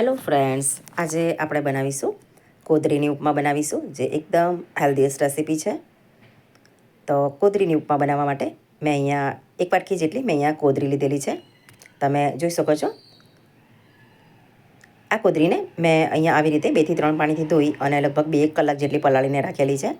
Hello friends, આજે આપણે બનાવીશું કોદરીની ઉપમા બનાવીશું, જે એકદમ હેલ્ધીએસ્ટ રેસીપી છે. તો કોદરીની ઉપમા બનાવવા માટે મેં અહીંયા એક વાટકી જેટલી મેં અહીંયા કોદરી લીધેલી છે. તમે જોઈ શકો છો. આ કોદરીને મેં અહીંયા આવી રીતે બેથી ત્રણ પાણીથી ધોઈ અને લગભગ બે એક કલાક જેટલી પલાળીને રાખેલી છે.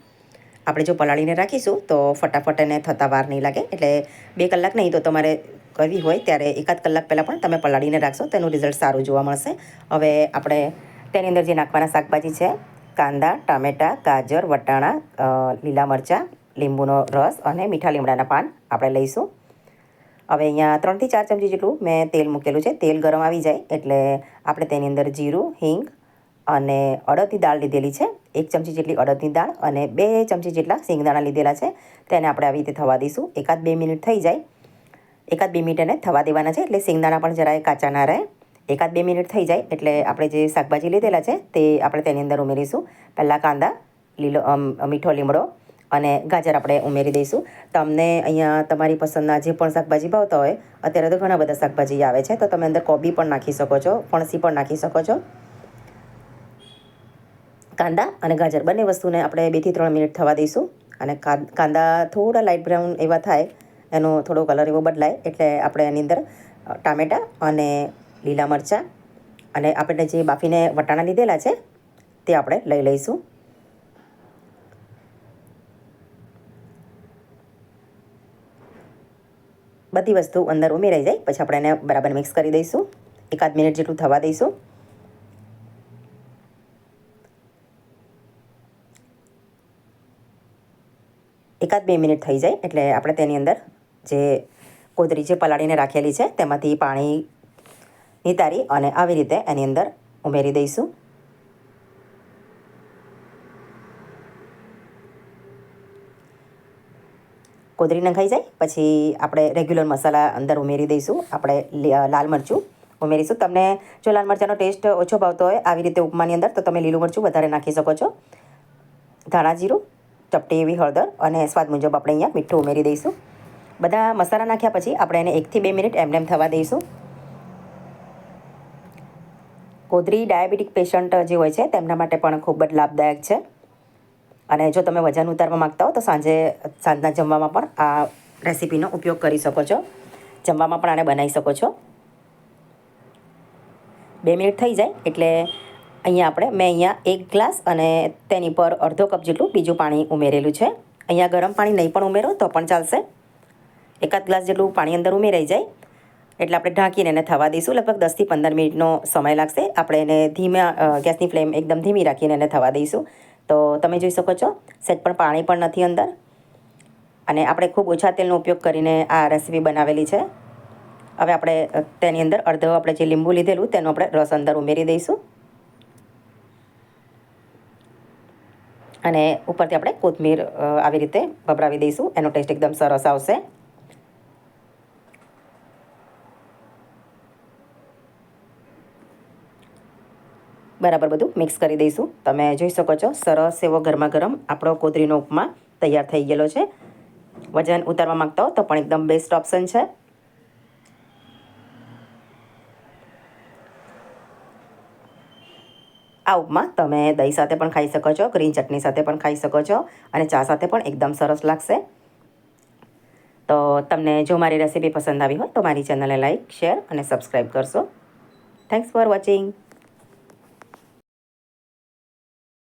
આપણે જો પલાળીને રાખીશું તો ફટાફટ એને થતા વાર નહીં લાગે, એટલે બે કલાક નહીં તો તમારે કરવી હોય ત્યારે એકાદ કલાક પહેલાં પણ તમે પલાળીને રાખશો, તેનું રિઝલ્ટ સારું જોવા મળશે. હવે આપણે તેની અંદર જે નાખવાના શાકભાજી છે, કાંદા, ટામેટાં, ગાજર, વટાણા લીલા મરચાં, લીંબુનો રસ અને મીઠા લીમડાના પાન આપણે લઈશું. હવે અહીંયા ત્રણથી ચાર ચમચી જેટલું મેં તેલ મૂકેલું છે. તેલ ગરમ આવી જાય એટલે આપણે તેની અંદર જીરું, હિંગ અને અડદની દાળ લીધેલી છે. એક ચમચી જેટલી અડદની દાળ અને બે ચમચી જેટલા સિંગદાણા લીધેલા છે. તેને આપણે આવી રીતે થવા દઈશું. એકાદ બે મિનિટ થઈ જાય. એકાદ બે મિનિટ એને થવા દેવાના છે, એટલે સિંગદાણા પણ જરાય કાચા ના રહે. એકાદ બે મિનિટ થઈ જાય, એટલે આપણે જે શાકભાજી લીધેલા છે, તે આપણે તેની અંદર ઉમેરીશું. પહેલાં કાંદા, લીલો મીઠો લીમડો અને ગાજર આપણે ઉમેરી દઈશું. તમને અહીંયા તમારી પસંદના જે પણ શાકભાજી ભાવતા હોય, અત્યારે તો ઘણા બધા શાકભાજી આવે છે, તો તમે અંદર કોબી પણ નાખી શકો છો, ફણસી પણ નાખી શકો છો. કાંદા અને ગાજર બંને વસ્તુને આપણે બેથી ત્રણ મિનિટ થવા દઈશું. અને કાંદા થોડા લાઇટ બ્રાઉન એવા થાય એનો થોડો કલર એવો બદલાય એટલે આપણે એની અંદર ટામેટાં અને લીલા મરચાં અને આપણે જે બાફીને વટાણા લીધેલા છે, તે આપણે લઈ લઈશું. બધી વસ્તુ અંદર ઉમેરાઈ જાય, પછી આપણે એને બરાબર મિક્સ કરી દઈશું. એકાદ મિનિટ જેટલું થવા દઈશું. એકાદ બે મિનિટ થઈ જાય એટલે આપણે તેની અંદર જે કોદરી જે પલાળીને રાખેલી છે, તેમાંથી પાણી નિતારી અને આવી રીતે એની અંદર ઉમેરી દઈશું. કોદરી નખાઈ જાય, પછી આપણે રેગ્યુલર મસાલા અંદર ઉમેરી દઈશું. આપણે લાલ મરચું ઉમેરીશું. તમને જો લાલ મરચાંનો ટેસ્ટ ઓછો ભાવતો હોય આવી રીતે ઉપમાની અંદર, તો તમે લીલું મરચું વધારે નાખી શકો છો. ધાણા જીરું, ચપટી એવી હળદર અને સ્વાદ મુજબ આપણે અહીંયા મીઠું ઉમેરી દઈશું. બધા મસાલા નાખ્યા પછી આપણે એને એકથી બે મિનિટ એમ થવા દઈશું. કોદરી ડાયાબિટીક પેશન્ટ જે હોય છે, તેમના માટે પણ ખૂબ જ લાભદાયક છે. અને જો તમે વજન ઉતારવા માંગતા હો તો સાંજે, સાંજના જમવામાં પણ આ રેસીપીનો ઉપયોગ કરી શકો છો. જમવામાં પણ આને બનાવી શકો છો. બે મિનિટ થઈ જાય એટલે અહીંયા આપણે મેં અહીંયા એક ગ્લાસ અને તેની પર અડધો કપ જેટલું બીજું પાણી ઉમેરેલું છે. અહીંયા ગરમ પાણી નહીં પણ ઉમેરો તો પણ ચાલશે. એકાદ ગ્લાસ જેટલું પાણી અંદર ઉમેરાઈ જાય. એટલે આપણે ઢાંકીને એને થવા દઈશું. લગભગ દસથી પંદર મિનિટનો સમય લાગશે. આપણે એને ધીમા ગેસની ફ્લેમ એકદમ ધીમી રાખીને એને થવા દઈશું. તો તમે જોઈ શકો છો સેજ પણ પાણી પણ નથી અંદર. અને આપણે ખૂબ ઓછા તેલનો ઉપયોગ કરીને આ રેસીપી બનાવેલી છે. હવે આપણે તેની અંદર અડધો આપણે જે લીંબુ લીધેલું, તેનો આપણે રસ અંદર ઉમેરી દઈશું. અને ઉપરથી આપણે કોથમીર આવી રીતે ભભરાવી દઈશું. એનો ટેસ્ટ એકદમ સરસ આવશે. બરાબર બધું મિક્સ કરી દઈશું. તમે જોઈ શકો છો, સરસ એવો ગરમા ગરમ આપણો કોદરીનો ઉપમા તૈયાર થઈ ગયેલો છે. વજન ઉતારવા માગતા હો તો પણ એકદમ બેસ્ટ ઓપ્શન છે. આ ઉપમા તમે દહીં સાથે પણ ખાઈ શકો છો, ગ્રીન ચટણી સાથે પણ ખાઈ શકો છો અને ચા સાથે પણ એકદમ સરસ લાગશે. તો તમને જો મારી રેસીપી પસંદ આવી હોય તો મારી ચેનલને લાઇક શેર અને સબસ્ક્રાઈબ કરશો. Thanks for watching